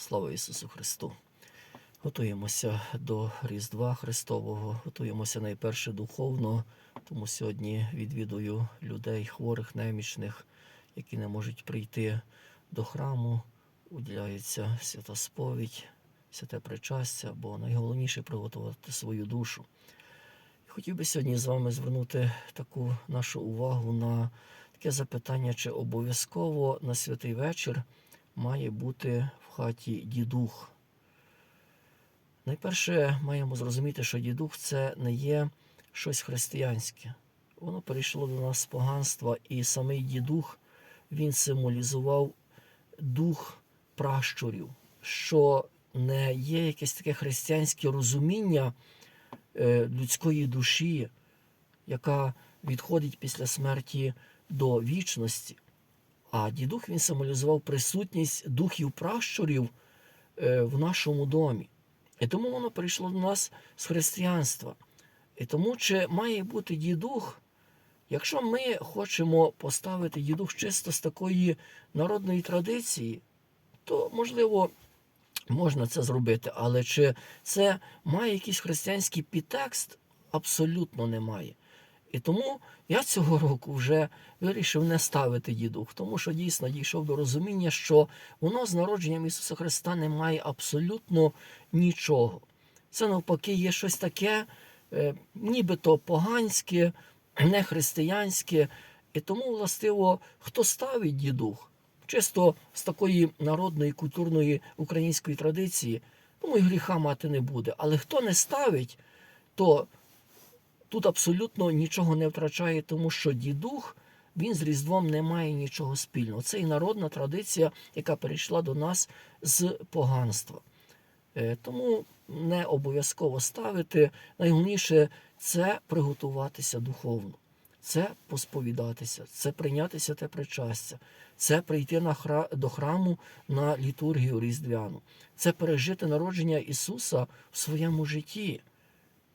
Слава Ісусу Христу! Готуємося до Різдва Христового, готуємося найперше духовно, тому сьогодні відвідую людей хворих, немічних, які не можуть прийти до храму. Уділяється свята сповідь, святе причастя, бо найголовніше приготувати свою душу. Хотів би сьогодні з вами звернути таку нашу увагу на таке запитання, чи обов'язково на святий вечір має бути в хаті дідух. Найперше маємо зрозуміти, що дідух це не є щось християнське. Воно перейшло до нас з поганства, і самий дідух він символізував дух пращурів, що не є якесь таке християнське розуміння е, людської душі, яка відходить після смерті до вічності. А дідух він символізував присутність духів пращурів е, в нашому домі. І тому воно прийшло до нас з християнства. І тому, чи має бути дідух, якщо ми хочемо поставити дідух чисто з такої народної традиції, то можливо можна це зробити. Але чи це має якийсь християнський підтекст? Абсолютно немає. І тому я цього року вже вирішив не ставити дідух, тому що дійсно дійшов до розуміння, що воно з народженням Ісуса Христа не має абсолютно нічого. Це навпаки є щось таке, е, нібито поганське, нехристиянське. І тому, властиво, хто ставить дідух, чисто з такої народної культурної української традиції, думаю, гріха мати не буде. Але хто не ставить, то тут абсолютно нічого не втрачає, тому що дідух він з Різдвом не має нічого спільного. Це і народна традиція, яка перейшла до нас з поганства. Е, Тому не обов'язково ставити. Найголовніше це приготуватися духовно, це посповідатися, це прийнятися те причастя, це прийти на хра... до храму на літургію різдвяну, це пережити народження Ісуса в своєму житті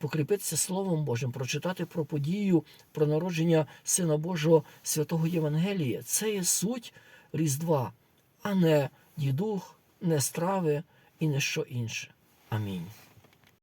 покріпитися Словом Божим, прочитати про подію, про народження Сина Божого святого Євангелія. Це є суть Різдва, а не дідух, не страви і не що інше. Амінь.